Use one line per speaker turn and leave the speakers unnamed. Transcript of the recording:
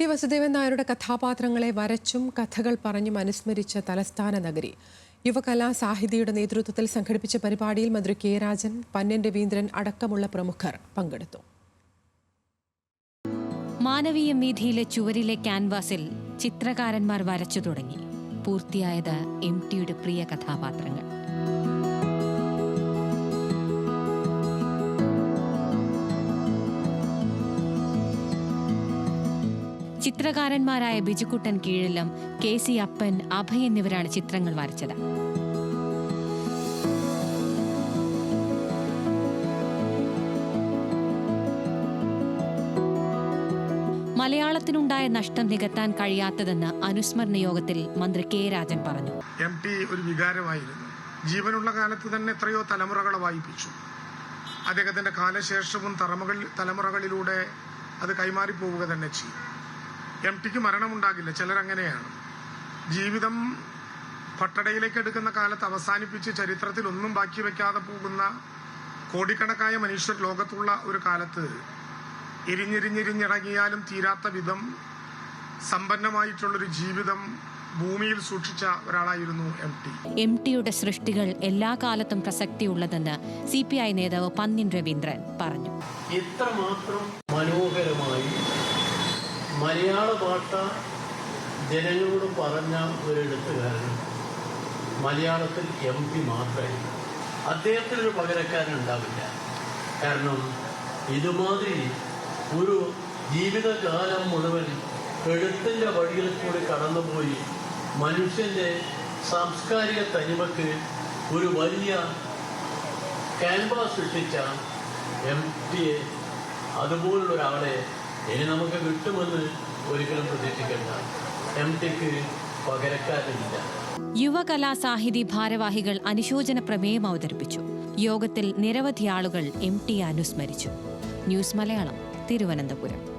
T Vasudevan നായരുടെ കഥാപാത്രങ്ങളെ വരച്ചും കഥകൾ പറഞ്ഞും അനുസ്മരിച്ച തലസ്ഥാന നഗരി. യുവകലാ സാഹിതിയുടെ നേതൃത്വത്തിൽ സംഘടിപ്പിച്ച പരിപാടിയിൽ മന്ത്രി കെ രാജൻ പന്നൻ രവീന്ദ്രൻ അടക്കമുള്ള പ്രമുഖർ പങ്കെടുത്തു.
മാനവീയ വീഥിയിലെ ചുവരിലെ ക്യാൻവാസിൽ ചിത്രകാരന്മാർ വരച്ചു തുടങ്ങി. പൂർത്തിയായത് എം ടിയുടെ പ്രിയ കഥാപാത്രങ്ങൾ. ചിത്രകാരന്മാരായ ബിജുക്കുട്ടൻ കീഴിലം കെ സി അപ്പൻ അഭയ് എന്നിവരാണ് ചിത്രങ്ങൾ വരച്ചത്. മലയാളത്തിനുണ്ടായ നഷ്ടം നികത്താൻ കഴിയാത്തതെന്ന് അനുസ്മരണ യോഗത്തിൽ മന്ത്രി കെ രാജൻ പറഞ്ഞു.
എം ടി ഒരു വികാരമായിരുന്നു. ജീവനുള്ള കാലത്ത് തന്നെ എത്രയോ തലമുറകളെ വായിപ്പിച്ചു. അദ്ദേഹത്തിന്റെ കാലശേഷവും തലമുറകളിലൂടെ അത് കൈമാറി പോവുക തന്നെ ചെയ്യും. എം ടിക്ക് മരണമുണ്ടാകില്ല. ചിലരങ്ങനെയാണ്. ജീവിതം പട്ടടയിലേക്ക് എടുക്കുന്ന കാലത്ത് അവസാനിപ്പിച്ച് ചരിത്രത്തിൽ ഒന്നും ബാക്കി വെക്കാതെ പോകുന്ന കോടിക്കണക്കായ മനുഷ്യർ ലോകത്തുള്ള ഒരു കാലത്ത് എരിഞ്ഞെരിഞ്ഞെരിഞ്ഞിറങ്ങിയാലും തീരാത്ത വിധം സമ്പന്നമായിട്ടുള്ളൊരു ജീവിതം ഭൂമിയിൽ സൂക്ഷിച്ച ഒരാളായിരുന്നു എം ടി
എം ടിയുടെ സൃഷ്ടികൾ എല്ലാ കാലത്തും പ്രസക്തിയുള്ളതെന്ന് സി പി ഐ നേതാവ് പന്നിൻ രവീന്ദ്രൻ പറഞ്ഞു.
എത്രമാത്രം മനോഹരമായി മലയാള ഭാഷ ജനങ്ങളോട് പറഞ്ഞ ഒരു എഴുത്തുകാരൻ മലയാളത്തിൽ എം പി മാത്രമേ അദ്ദേഹത്തിനൊരു പകരക്കാരൻ ഉണ്ടാവില്ല. കാരണം ഇതുമാതിരി ഒരു ജീവിതകാലം മുഴുവൻ എഴുത്തിന്റെ വഴിയിൽ കൂടി കടന്നുപോയി മനുഷ്യന്റെ സാംസ്കാരിക തനിമക്ക് ഒരു വലിയ ക്യാൻവാസ് സൃഷ്ടിച്ച എം പിയെ അതുപോലുള്ള ഒരാളെ ഇനി നമുക്ക് കിട്ടുമെന്ന് ഒരിക്കലും പ്രതീക്ഷിക്കേണ്ട. എം പകരക്കാരില്ല.
യുവകലാ സാഹിതി ഭാരവാഹികൾ അനുശോചന പ്രമേയം അവതരിപ്പിച്ചു. യോഗത്തിൽ നിരവധി ആളുകൾ എം ടി അനുസ്മരിച്ചു. ന്യൂസ് മലയാളം തിരുവനന്തപുരം.